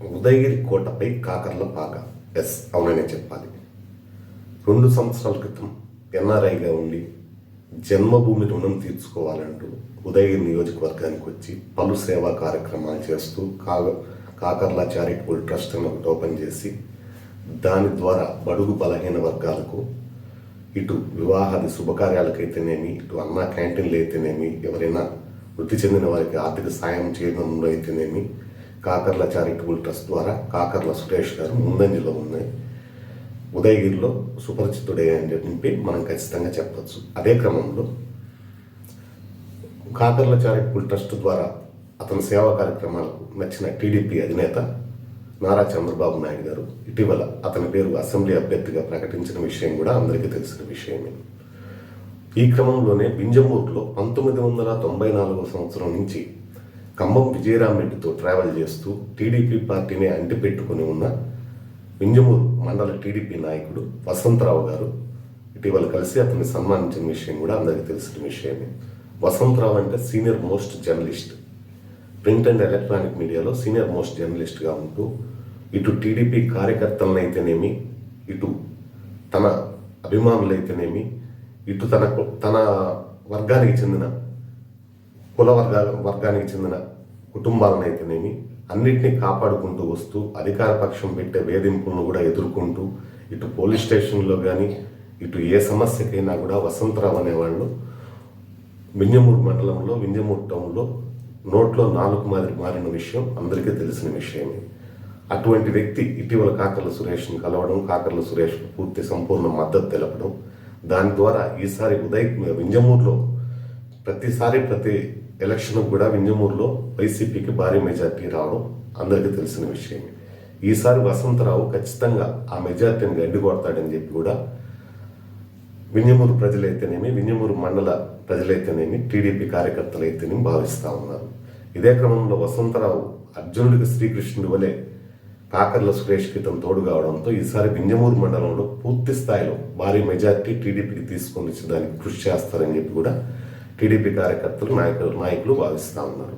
Udayagiri కోటపై Kakarla పాక. Yes అవుననే చెప్పాలి. రెండు సంవత్సరాల క్రితం ఎన్ఆర్ఐగా ఉండి జన్మభూమి రుణం తీర్చుకోవాలంటూ ఉదయగిరి నియోజకవర్గానికి వచ్చి పలు సేవా కార్యక్రమాలు చేస్తూ కాగ కాకర్ల చారిటబుల్ ట్రస్ట్ అని ఒకటి ఓపెన్ చేసి దాని ద్వారా బడుగు బలహీన వర్గాలకు ఇటు వివాహాది శుభకార్యాలకైతేనేమి ఇటు అన్నా క్యాంటీన్లు అయితేనేమి ఎవరైనా వృత్తి చెందిన వారికి ఆర్థిక సాయం చేయడంలో అయితేనేమి కాకర్ల చారిటబుల్ ట్రస్ట్ ద్వారా కాకర్ల సురేష్ గారు ముందంజలో ఉన్నాయి ఉదయగిరిలో సుపరిచితుడే అని చెప్పి మనం ఖచ్చితంగా చెప్పవచ్చు అదే క్రమంలో కాకర్ల చారిటబుల్ ట్రస్ట్ ద్వారా అతని సేవా కార్యక్రమాలకు నచ్చిన టీడీపీ అధినేత నారా చంద్రబాబు నాయుడు గారు ఇటీవల అతని పేరు అసెంబ్లీ అభ్యర్థిగా ప్రకటించిన విషయం కూడా అందరికీ తెలిసిన విషయమే. ఈ క్రమంలోనే బింజమూర్లో పంతొమ్మిది వందల తొంభై నాలుగో సంవత్సరం నుంచి ఖమ్మం విజయరామరెడ్డితో ట్రావెల్ చేస్తూ టీడీపీ పార్టీని అంటిపెట్టుకుని ఉన్న వింజమూరు మండల టీడీపీ నాయకుడు వసంతరావు గారు ఇటీవల కలిసి అతన్ని సన్మానించిన విషయం కూడా అందరికీ తెలిసిన విషయమే. వసంతరావు అంటే senior most journalist. Print and electronic మీడియాలో సీనియర్ మోస్ట్ జర్నలిస్ట్గా ఉంటూ ఇటు టీడీపీ కార్యకర్తలనైతేనేమి ఇటు తన అభిమానులైతేనేమి ఇటు తన తన వర్గానికి చెందిన కుల వర్గా వర్గానికి చెందిన కుటుంబాలను అన్నిటినీ కాపాడుకుంటూ వస్తూ అధికార పక్షం పెట్టే వేధింపులను కూడా ఎదుర్కొంటూ ఇటు పోలీస్ స్టేషన్లో కానీ ఇటు ఏ సమస్యకైనా కూడా వసంతరావు అనేవాళ్ళు వింజమూరు మండలంలో వింజమూరు టౌన్లో నోట్లో నాలుగు మాదిరి మారిన విషయం అందరికీ తెలిసిన విషయమే. అటువంటి వ్యక్తి ఇటీవల కాకర్ల సురేష్ని కలవడం కాకర్ల సురేష్కు పూర్తి సంపూర్ణ మద్దతు తెలపడం దాని ద్వారా ఈసారి ఉదయ్ వింజమూరులో ప్రతిసారి ప్రతి ఎలక్షన్ కూడా వింజమూరులో వైసీపీకి భారీ మెజార్టీ రావడం అందరికీ తెలిసిన విషయమే ఈసారి వసంతరావు ఖచ్చితంగా ఆ మెజార్టీని గడ్డి కొడతాడని చెప్పి కూడా వింజమూరు ప్రజలైతేనేమి వింజమూరు మండల ప్రజలైతేనేమి టీడీపీ కార్యకర్తలు అయితేనేమి భావిస్తూ ఉన్నారు. ఇదే క్రమంలో వసంతరావు అర్జునుడికి శ్రీకృష్ణుడి వలె కాకర్ల సురేష్ క్రితం తోడు కావడంతో ఈసారి వింజమూరు మండలంలో పూర్తి స్థాయిలో భారీ మెజార్టీ టీడీపీకి తీసుకొని వచ్చి దానికి కృషి చేస్తారని చెప్పి కూడా టీడీపీ కార్యకర్తలు నాయకులు నాయకులు భావిస్తూ ఉన్నారు.